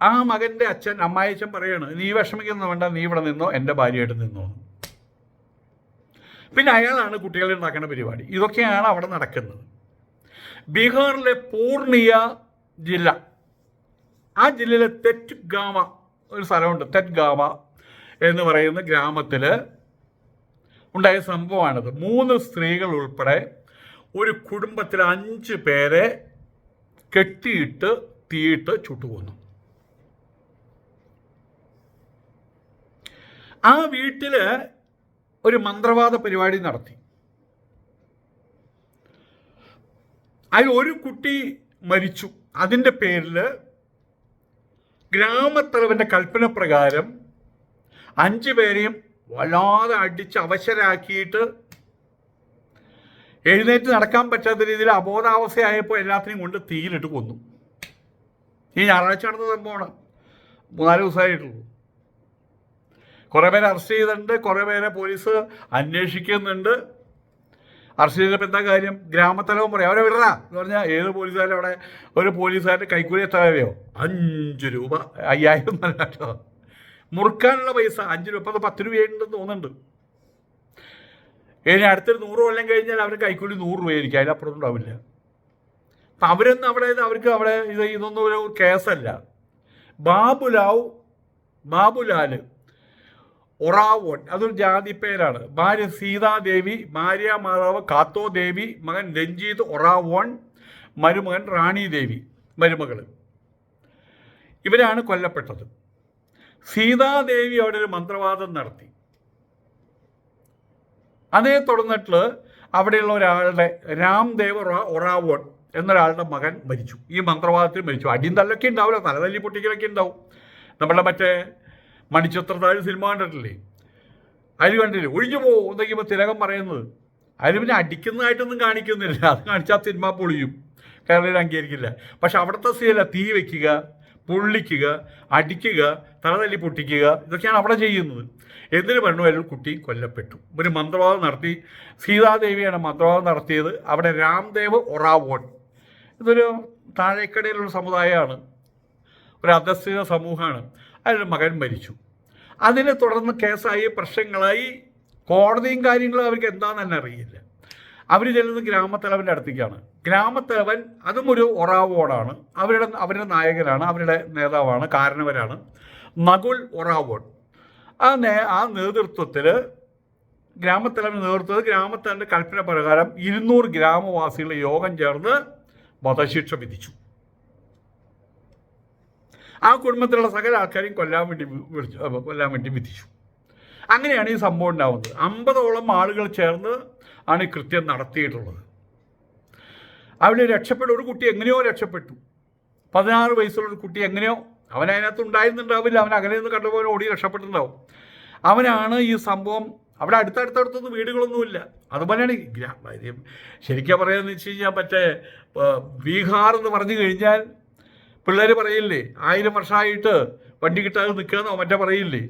ആ മകന്റെ അച്ഛൻ അമ്മായിച്ചൻ പറയാണ് നീ വിഷമിക്കുന്ന വേണ്ട നീ ഇവിടെ നിന്നോ എന്റെ ഭാര്യയായിട്ട് നിന്നോ. പിന്നെ അയാളാണ് കുട്ടികളെ ഉണ്ടാക്കുന്ന പരിപാടി. ഇതൊക്കെയാണ് അവിടെ നടക്കുന്നത്. ബീഹാറിലെ പൂർണിയ ജില്ല. ആ ജില്ലയിലെ തെറ്റ് ഗാമ ഒരു സ്ഥലമുണ്ട്. തെറ്റ് ഗാമ എന്ന് പറയുന്ന ഗ്രാമത്തിൽ ഉണ്ടായ സംഭവമാണിത്. മൂന്ന് സ്ത്രീകൾ ഉൾപ്പെടെ ഒരു കുടുംബത്തിൽ അഞ്ച് പേരെ കെട്ടിയിട്ട് തീയിട്ട് ചുട്ടുകൊന്നു. ആ വീട്ടിൽ ഒരു മന്ത്രവാദ പരിപാടി നടത്തി. അതിൽ ഒരു കുട്ടി മരിച്ചു. അതിന്റെ പേരിൽ ഗ്രാമത്തലവന്റെ കൽപ്പന പ്രകാരം അഞ്ച് പേരെയും വല്ലാതെ അടിച്ച് അവശരാക്കിയിട്ട് എഴുന്നേറ്റ് നടക്കാൻ പറ്റാത്ത രീതിയിൽ അബോധാവസ്ഥയായപ്പോൾ എല്ലാത്തിനെയും കൊണ്ട് തീയിലിട്ട് കൊന്നു. ഈ ഞായറാഴ്ച നടന്ന സംഭവമാണ്. മൂന്നാൽ ദിവസമായിട്ടുള്ളൂ. കുറേ പേരെ അറസ്റ്റ് ചെയ്തിട്ടുണ്ട് കുറേ പേരെ പോലീസ് അന്വേഷിക്കുന്നുണ്ട്. അറസ്റ്റ് ചെയ്തപ്പോൾ എന്താ കാര്യം? ഗ്രാമത്തലവും പറയും അവരെ വിടറാ എന്ന് പറഞ്ഞാൽ ഏത് പോലീസുകാരും അവിടെ ഒരു പോലീസുകാരുടെ കൈക്കൂലി എത്ര അഞ്ച് രൂപ. അയ്യായിരം കേട്ടോ. മുറുക്കാനുള്ള പൈസ അഞ്ച് രൂപ. ഇപ്പം പത്ത് രൂപയുണ്ടെന്ന് തോന്നുന്നുണ്ട്. ഇനി അടുത്തൊരു നൂറ് കൊല്ലം കഴിഞ്ഞാൽ അവർ കൈക്കൂലി നൂറ് രൂപയായിരിക്കും. അതിലപ്പുറം ഉണ്ടാവില്ല. അപ്പം അവരൊന്നും അവിടെ അവർക്ക് അവിടെ ഇത് ഇതൊന്നും ഒരു കേസല്ല. ബാബുലാവ് ബാബുലാൽ ഒറാവോൺ അതൊരു ജാതി പേരാണ്. ഭാര്യ സീതാദേവി ഭാര്യ മാതാവ് കാത്തോ ദേവി മകൻ രഞ്ജിത്ത് ഒറാവോൺ മരുമകൻ റാണി ദേവി മരുമകൾ ഇവരാണ് കൊല്ലപ്പെട്ടത്. സീതാദേവി അവിടെ ഒരു മന്ത്രവാദം നടത്തി. അതേ തുടർന്നിട്ട് അവിടെയുള്ള ഒരാളുടെ രാംദേവ് ഒറാ- ഒറാവോൺ എന്നൊരാളുടെ മകൻ മരിച്ചു. ഈ മന്ത്രവാദത്തിൽ മരിച്ചു. അടിയും തല്ലൊക്കെ ഉണ്ടാവില്ല. തലതല്ലി പൊട്ടിക്കലൊക്കെ ഉണ്ടാവും. നമ്മളെ മറ്റേ മണിച്ചിത്രത്താഴ് സിനിമ കണ്ടിട്ടില്ലേ? അതിൽ കണ്ടില്ലേ ഒഴിഞ്ഞു പോകും എന്നൊക്കെ തിലകം പറയുന്നത്. അതിൽ പിന്നെ അടിക്കുന്നതായിട്ടൊന്നും കാണിക്കുന്നില്ല. അത് കാണിച്ചാൽ സിനിമ പൊളിയും. കേരളയിൽ അംഗീകരിക്കില്ല. പക്ഷെ അവിടുത്തെ സീല തീ വയ്ക്കുക പൊള്ളിക്കുക അടിക്കുക തലതല്ലി പൊട്ടിക്കുക ഇതൊക്കെയാണ് അവിടെ ചെയ്യുന്നത്. എന്തിനു പറഞ്ഞു ഒരു കുട്ടി കൊല്ലപ്പെട്ടു. ഒരു മന്ത്രവാദം നടത്തി. സീതാദേവിയാണ് മന്ത്രവാദം നടത്തിയത്. അവിടെ രാംദേവ് ഒറാവോൺ. ഇതൊരു താഴേക്കടയിലുള്ള സമുദായമാണ്. ഒരു അധസ്ഥിത സമൂഹമാണ്. അതിൽ മകൻ മരിച്ചു. അതിനെ തുടർന്ന് കേസായി പ്രശ്നങ്ങളായി കോടതിയും കാര്യങ്ങളും അവർക്ക് എന്താണെന്ന് തന്നെ അറിയില്ല. അവർ ചെല്ലുന്നത് ഗ്രാമത്തലവന്റെ അടുത്തേക്കാണ്. ഗ്രാമത്തലവൻ അതും ഒരു ഒറാവോടാണ്. അവരുടെ അവരുടെ നായകനാണ് അവരുടെ നേതാവാണ് കാരണവരാണ് നകുൽ ഒറാവോഡ് ആ നേ ആ നേതൃത്വത്തിൽ ഗ്രാമത്തലവന്റെ നേതൃത്വത്തിൽ ഗ്രാമത്തലവന്റെ കൽപ്പന പ്രകാരം ഇരുന്നൂറ് ഗ്രാമവാസികളുടെ യോഗം ചേർന്ന് വധശിക്ഷ വിധിച്ചു. ആ കുടുംബത്തിലുള്ള സകല ആൾക്കാരെയും കൊല്ലാൻ വേണ്ടി വിളിച്ചു. കൊല്ലാൻ വേണ്ടി വിധിച്ചു. അങ്ങനെയാണ് ഈ സംഭവം ഉണ്ടാവുന്നത്. അമ്പതോളം ആളുകൾ ചേർന്ന് ആണ് ഈ കൃത്യം നടത്തിയിട്ടുള്ളത്. അവിടെ രക്ഷപ്പെട്ട ഒരു കുട്ടി എങ്ങനെയോ രക്ഷപ്പെട്ടു. പതിനാറ് വയസ്സുള്ള ഒരു കുട്ടി എങ്ങനെയോ അവൻ അതിനകത്ത് ഉണ്ടായിരുന്നുണ്ടാവില്ല. അവൻ അങ്ങനെ നിന്ന് കണ്ടപ്പോൾ ഓടി രക്ഷപ്പെട്ടിട്ടുണ്ടാവും. അവനാണ് ഈ സംഭവം അവിടെ അടുത്തടുത്തടുത്തൊന്നും വീടുകളൊന്നുമില്ല. അതുപോലെയാണ് ശരിക്കും പറയാന്ന് വെച്ച് കഴിഞ്ഞാൽ മറ്റേ ബീഹാർ എന്ന് പറഞ്ഞു കഴിഞ്ഞാൽ പിള്ളേർ പറയില്ലേ ആയിരം വർഷമായിട്ട് വണ്ടി കിട്ടാതെ നിൽക്കുകയെന്നോ മറ്റേ പറയില്ലേ.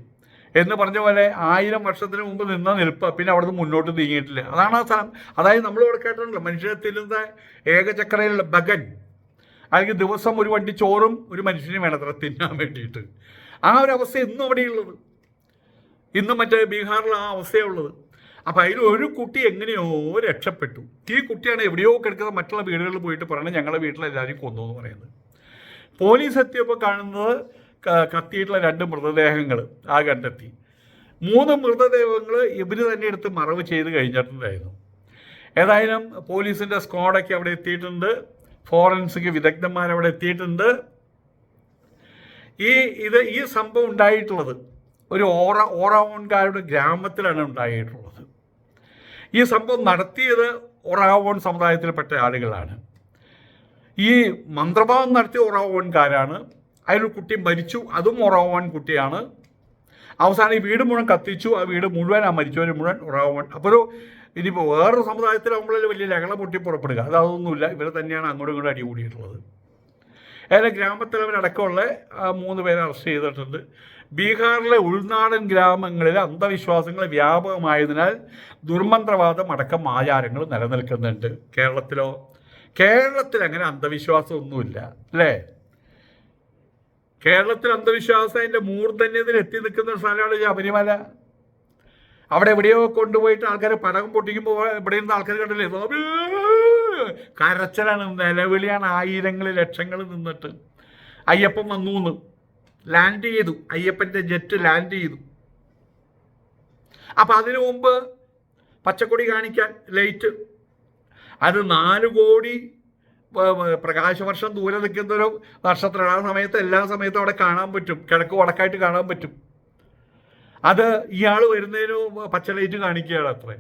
എന്ന് പറഞ്ഞ പോലെ ആയിരം വർഷത്തിന് മുമ്പ് നിന്ന നിൽപ്പ് പിന്നെ അവിടുന്ന് മുന്നോട്ട് നീങ്ങിയിട്ടില്ല. അതാണ് ആ സ്ഥലം അതായത് നമ്മൾ ഇവിടെ കേട്ടിട്ടുണ്ടല്ലോ മനുഷ്യനെ തെല്ലുന്ന ഏകചക്രയിലുള്ള ബഗൻ അല്ലെങ്കിൽ ദിവസം ഒരു വണ്ടി ചോറും ഒരു മനുഷ്യനെ വേണത്ര തിന്നാൻ വേണ്ടിയിട്ട്. ആ ഒരു അവസ്ഥ ഇന്നും അവിടെയുള്ളത്. ഇന്നും മറ്റേ ബീഹാറിൽ ആ അവസ്ഥയുള്ളത്. അപ്പം അതിൽ ഒരു കുട്ടി എങ്ങനെയോ രക്ഷപ്പെട്ടു. ഈ കുട്ടിയാണ് എവിടെയോ കിടക്കുന്ന മറ്റുള്ള വീടുകളിൽ പോയിട്ട് പറയുന്നത് ഞങ്ങളുടെ വീട്ടിലെല്ലാവരും കൊന്നു എന്ന് പറയുന്നത്. പോലീസ് എത്തിയപ്പോൾ കാണുന്നത് കത്തിയിട്ടുള്ള രണ്ട് മൃതദേഹങ്ങൾ ആ കണ്ടെത്തി. മൂന്ന് മൃതദേഹങ്ങൾ ഇവർ തന്നെ എടുത്ത് മറവ് ചെയ്ത് കഴിഞ്ഞിട്ടുണ്ടായിരുന്നു. ഏതായാലും പോലീസിന്റെ സ്ക്വാഡൊക്കെ അവിടെ എത്തിയിട്ടുണ്ട്. ഫോറൻസിക് വിദഗ്ധന്മാർ അവിടെ എത്തിയിട്ടുണ്ട്. ഈ ഇത് ഈ സംഭവം ഉണ്ടായിട്ടുള്ളത് ഒരു ഓറ ഓറാവോൺകാരുടെ ഗ്രാമത്തിലാണ് ഉണ്ടായിട്ടുള്ളത്. ഈ സംഭവം നടത്തിയത് ഒറാവോൺ സമുദായത്തിൽപ്പെട്ട ആളുകളാണ്. ഈ മന്ത്രഭാവം നടത്തിയ ഒറാവോൺകാരാണ് അതിലൊരു കുട്ടി മരിച്ചു. അതും ഒറാവോൺ കുട്ടിയാണ് അവസാനം ഈ വീട് മുഴുവൻ കത്തിച്ചു. ആ വീട് മുഴുവൻ ആ മരിച്ചവർ മുഴുവൻ ഒറാവോൺ അപ്പോൾ ഒരു ഇനിയിപ്പോൾ വേറൊരു സമുദായത്തിലാകുമ്പോഴേ വലിയ ലഹള പൊട്ടി പുറപ്പെടുക അത് അതൊന്നുമില്ല. ഇവരെ തന്നെയാണ് അങ്ങോട്ടും ഇങ്ങോട്ടും അടികൂടിയിട്ടുള്ളത്. ഏതായാലും ഗ്രാമത്തലവരടക്കമുള്ള മൂന്ന് പേരെ അറസ്റ്റ് ചെയ്തിട്ടുണ്ട്. ബീഹാറിലെ ഉൾനാടൻ ഗ്രാമങ്ങളിൽ അന്ധവിശ്വാസങ്ങൾ വ്യാപകമായതിനാൽ ദുർമന്ത്രവാദം അടക്കം ആചാരങ്ങൾ നിലനിൽക്കുന്നുണ്ട്. കേരളത്തിലോ കേരളത്തിൽ അങ്ങനെ അന്ധവിശ്വാസമൊന്നുമില്ല അല്ലേ? കേരളത്തിൽ അന്ധവിശ്വാസം അതിന്റെ മൂർധന്യത്തിൽ എത്തി നിൽക്കുന്ന സ്ഥലമാണ് ശബരിമല. അവിടെ എവിടെയോ കൊണ്ടുപോയിട്ട് ആൾക്കാർ പടകം പൊട്ടിക്കുമ്പോൾ ഇവിടെ ഇരുന്ന് ആൾക്കാർ കണ്ടില്ലേ? കരച്ചലാണ് നിലവിളിയാണ് ആയിരങ്ങൾ ലക്ഷങ്ങൾ നിന്നിട്ട്. അയ്യപ്പൻ വന്നു ലാൻഡ് ചെയ്തു. അയ്യപ്പന്റെ ജെറ്റ് ലാൻഡ് ചെയ്തു. അപ്പം അതിനു മുമ്പ് പച്ചക്കൊടി കാണിക്കാൻ ലൈറ്റ് അത് നാല് കോടി പ്രകാശവർഷം ദൂരെ നിൽക്കുന്ന ഒരു നക്ഷത്രമാണ്. ആ സമയത്ത് എല്ലാ സമയത്തും അവിടെ കാണാൻ പറ്റും. കിഴക്ക് വടക്കായിട്ട് കാണാൻ പറ്റും. അത് ഇയാൾ വരുന്നതിന് പച്ചലൈറ്റ് പച്ച ലൈറ്റ് കാണിക്കുകയാണ് അത്രേ.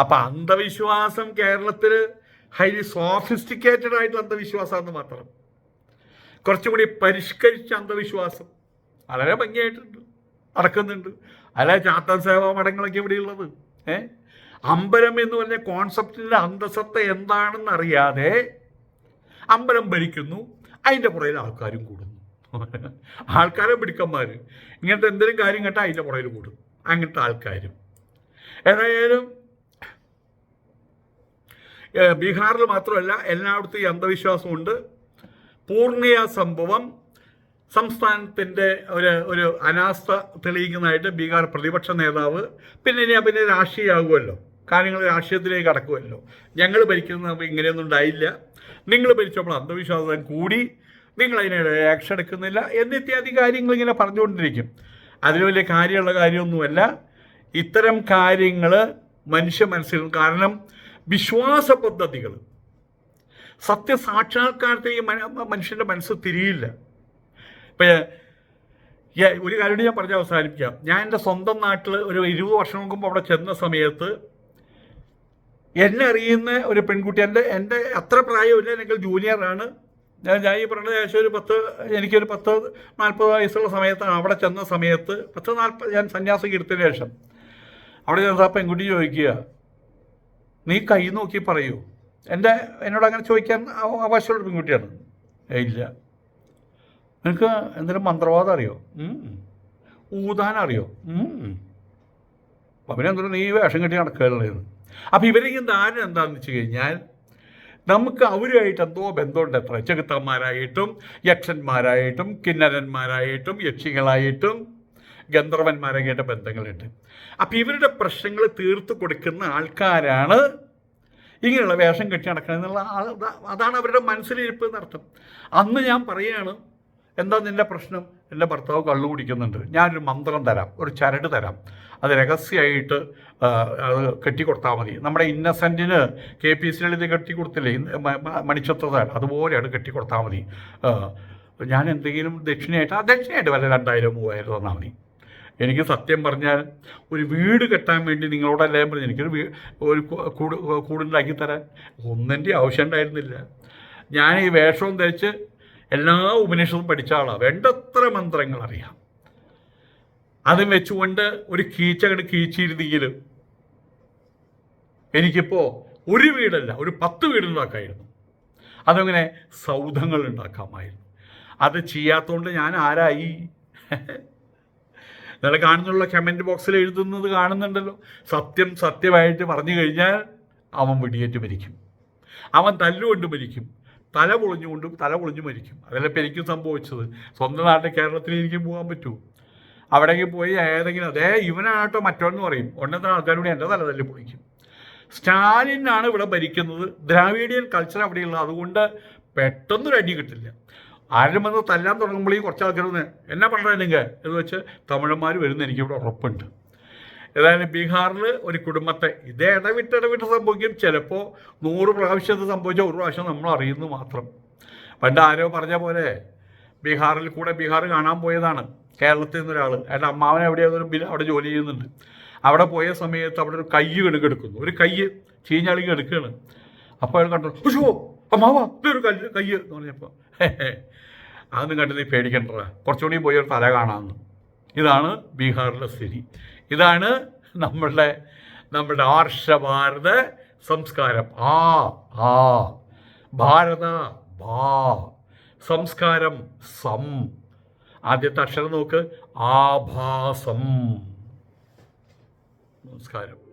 അപ്പൊ അന്ധവിശ്വാസം കേരളത്തിൽ ഹൈലി സോഫിസ്റ്റിക്കേറ്റഡ് ആയിട്ടുള്ള അന്ധവിശ്വാസമെന്ന് മാത്രം. കുറച്ചുകൂടി പരിഷ്കരിച്ച അന്ധവിശ്വാസം. വളരെ ഭംഗിയായിട്ടുണ്ട്. നടക്കുന്നുണ്ട്. അല്ല ചാത്തൻ സേവാ മഠങ്ങളൊക്കെ ഇവിടെയുള്ളത്. ഏ? അമ്പലം എന്ന് പറഞ്ഞ കോൺസെപ്റ്റിന്റെ അന്തസത്ത എന്താണെന്ന് അറിയാതെ അമ്പലം ഭരിക്കുന്നു. അതിന്റെ പുറയിൽ ആൾക്കാരും കൂടുന്നു. ആൾക്കാരെ പിടിക്കന്മാർ ഇങ്ങനത്തെ എന്തെങ്കിലും കാര്യം കേട്ടാൽ അതിന്റെ പുറയിൽ കൂടും. അങ്ങനത്തെ ആൾക്കാരും. ഏതായാലും ബീഹാറിൽ മാത്രമല്ല എല്ലായിടത്തും ഈ അന്ധവിശ്വാസമുണ്ട്. പൂർണിയ സംഭവം സംസ്ഥാനത്തിന്റെ ഒരു ഒരു അനാസ്ഥ തെളിയിക്കുന്നതായിട്ട് ബീഹാർ പ്രതിപക്ഷ നേതാവ് പിന്നെ ഇനി പിന്നെ രാഷ്ട്രീയമാകുമല്ലോ. കാര്യങ്ങൾ രാഷ്ട്രീയത്തിലേക്ക് കടക്കുമല്ലോ. ഞങ്ങൾ ഭരിക്കുന്ന ഇങ്ങനെയൊന്നും ഉണ്ടായില്ല. നിങ്ങൾ ഭരിച്ചപ്പോൾ അന്ധവിശ്വാസം കൂടി. നിങ്ങൾ അതിനിടെ ആക്ഷൻ എടുക്കുന്നില്ല എന്നിത്യാദി കാര്യങ്ങൾ ഇങ്ങനെ പറഞ്ഞുകൊണ്ടിരിക്കും. അതിന് വലിയ കാര്യമുള്ള കാര്യമൊന്നുമല്ല. ഇത്തരം കാര്യങ്ങൾ മനുഷ്യ മനസ്സിൽ കാരണം വിശ്വാസ പദ്ധതികൾ സത്യസാക്ഷാത്കാരത്തിൽ ഈ മനുഷ്യന്റെ മനസ്സ് തിരിയില്ല. ഇപ്പം ഒരു കാര്യം ഞാൻ പറഞ്ഞ് അവസാനിപ്പിക്കാം. ഞാൻ എന്റെ സ്വന്തം നാട്ടിൽ ഒരു ഇരുപത് വർഷം മുമ്പ് അവിടെ ചെന്ന സമയത്ത് എന്നെ അറിയുന്ന ഒരു പെൺകുട്ടി എന്റെ എന്റെ അത്ര പ്രായമില്ല എനിക്ക് ജൂനിയറാണ് ഞാൻ ഞാൻ ഈ പറഞ്ഞത് ഏകദേശം ഒരു പത്ത് എനിക്കൊരു പത്ത് നാൽപ്പത് വയസ്സുള്ള സമയത്താണ് അവിടെ ചെന്ന സമയത്ത് പത്ത് നാൽപ്പത് ഞാൻ സന്യാസം എടുത്തതിന് ശേഷം അവിടെ ചെന്ന ആ പെൺകുട്ടി ചോദിക്കുക നീ കൈ നോക്കി പറയൂ. എന്റെ എന്നോട് അങ്ങനെ ചോദിക്കാൻ ആവശ്യമുള്ള പെൺകുട്ടിയാണ്. ഇല്ല. നിനക്ക് എന്തെങ്കിലും മന്ത്രവാദം അറിയോ. ഊതാൻ അറിയോ. അപ്പം പിന്നെ എന്തൊരു നീ വേഷം കെട്ടി നടക്കുകയുള്ളതെന്ന് അപ്പം ഇവരെയും ധാരണ എന്താണെന്ന് വെച്ച് കഴിഞ്ഞാൽ നമുക്ക് അവരുമായിട്ട് എന്തോ ബന്ധമുണ്ട്. എത്ര ചെകുത്തന്മാരായിട്ടും യക്ഷന്മാരായിട്ടും കിന്നരന്മാരായിട്ടും യക്ഷികളായിട്ടും ഗന്ധർവന്മാരായിട്ട് ബന്ധങ്ങളുണ്ട്. അപ്പം ഇവരുടെ പ്രശ്നങ്ങൾ തീർത്തു കൊടുക്കുന്ന ആൾക്കാരാണ് ഇങ്ങനെയുള്ള വേഷം കെട്ടി നടക്കണമെന്നുള്ള അതാണ് അവരുടെ മനസ്സിലിരിപ്പ് എന്നർത്ഥം അന്ന് ഞാൻ പറയുകയാണ് എന്താ നിന്റെ പ്രശ്നം? എന്റെ ഭർത്താവ് കള്ളു കുടിക്കുന്നുണ്ട്. ഞാനൊരു മന്ത്രം തരാം ഒരു ചരട് തരാം. അത് രഹസ്യമായിട്ട് അത് കെട്ടിക്കൊടുത്താൽ മതി. നമ്മുടെ ഇന്നസെന്റിന് കെ പി സി എഴുതി കെട്ടിക്കൊടുത്തില്ലേ? ഇന്ന് മ- മ- മണിച്ചത്രതാൻ അതുപോലെയാണ് കെട്ടിക്കൊടുത്താൽ മതി. ഞാൻ എന്തെങ്കിലും ദക്ഷിണയായിട്ട് ആ ദക്ഷിണയായിട്ട് വല്ല രണ്ടായിരം മൂവായിരം തന്നാൽ മതി. എനിക്ക് സത്യം പറഞ്ഞാൽ ഒരു വീട് കെട്ടാൻ വേണ്ടി നിങ്ങളോടെല്ലാം പറഞ്ഞു എനിക്കൊരു ഒരു കൂട് കൂടുണ്ടാക്കി തരാൻ ഒന്നിന്റെ ആവശ്യം ഉണ്ടായിരുന്നില്ല. ഞാൻ ഈ വേഷവും ധരിച്ച് എല്ലാ ഉപനിഷത്തും പഠിച്ച ആളാണ് വേണ്ടത്ര മന്ത്രങ്ങൾ അറിയാം. അതും വെച്ചുകൊണ്ട് ഒരു കീച്ച അങ്ങനെ കീച്ചിരുന്നെങ്കിൽ എനിക്കിപ്പോൾ ഒരു വീടല്ല ഒരു പത്ത് വീട് ഉണ്ടാക്കായിരുന്നു. അതങ്ങനെ സൗധങ്ങൾ ഉണ്ടാക്കാമായിരുന്നു. അത് ചെയ്യാത്തതുകൊണ്ട് ഞാൻ ആരായി? നിങ്ങൾ കാണുന്നുള്ള കമന്റ് ബോക്സിൽ എഴുതുന്നത് കാണുന്നുണ്ടല്ലോ. സത്യം സത്യമായിട്ട് പറഞ്ഞു കഴിഞ്ഞാൽ അവൻ വെടിയേറ്റ് മരിക്കും. അവൻ തല്ലുകൊണ്ട് മരിക്കും. തല പൊളിഞ്ഞുകൊണ്ടും തല പൊളിഞ്ഞു മരിക്കും. അതല്ല ഇപ്പം എനിക്കും സംഭവിച്ചത്? സ്വന്തം നാട്ടിൽ കേരളത്തിൽ എനിക്ക് പോകാൻ പറ്റൂ. അവിടേക്ക് പോയി ഏതെങ്കിലും അതേ ഇവനാട്ടോ മറ്റോന്ന് പറയും. ഒന്നത്തെ ആൾക്കാരോട് എന്റെ തല തല്ലി പൊളിക്കും. സ്റ്റാലിനാണ് ഇവിടെ ഭരിക്കുന്നത്. ദ്രാവിഡിയൻ കൾച്ചർ അവിടെയുള്ള അതുകൊണ്ട് പെട്ടെന്നൊരു അടി കിട്ടില്ല. ആരും വന്ന് തല്ലാൻ തുടങ്ങുമ്പോഴേ കുറച്ച് ആൾക്കാർ വന്ന് എന്നാ പറഞ്ഞില്ലെങ്കിൽ എന്ന് വെച്ച് തമിഴന്മാർ വരുന്ന എനിക്കിവിടെ ഉറപ്പുണ്ട്. ഏതായാലും ബീഹാറിൽ ഒരു കുടുംബത്തെ ഇത് ഇടവിട്ട് ഇടവിട്ട് സംഭവിക്കും. ചിലപ്പോൾ നൂറ് പ്രാവശ്യം ഇത് സംഭവിച്ചാൽ ഒരു പ്രാവശ്യം നമ്മൾ അറിയുന്നു മാത്രം. പണ്ട് ആരോ പറഞ്ഞ പോലെ ബീഹാറിൽ കൂടെ ബീഹാർ കാണാൻ പോയതാണ്. കേരളത്തിൽ നിന്നൊരാൾ അയാളുടെ അമ്മാവൻ എവിടെയാണെന്നൊരു അവിടെ ജോലി ചെയ്യുന്നുണ്ട്. അവിടെ പോയ സമയത്ത് അവിടെ ഒരു കൈ കെടുക്കെടുക്കുന്നു ഒരു കൈ ചീഞ്ഞാളി കെടുക്കുകയാണ് അപ്പോൾ അയാൾ കണ്ടു ഉഷോ അമ്മാവാ ഇതൊരു കല്ല് കയ്യ് എന്ന് പറഞ്ഞപ്പോൾ അതൊന്നും കണ്ട് നീ പേടിക്കണ്ട കുറച്ചുകൂടി പോയി ഒരു തല കാണാമെന്ന് ഇതാണ് ബീഹാറിലെ സ്ഥിതി. ഇതാണ് നമ്മളുടെ നമ്മുടെ ആർഷഭാരത സംസ്കാരം. ആ ആ ഭാരത ഭാ സംസ്കാരം സം. ആദ്യത്തെ അക്ഷരം നോക്ക് ആഭാസം. നമസ്കാരം.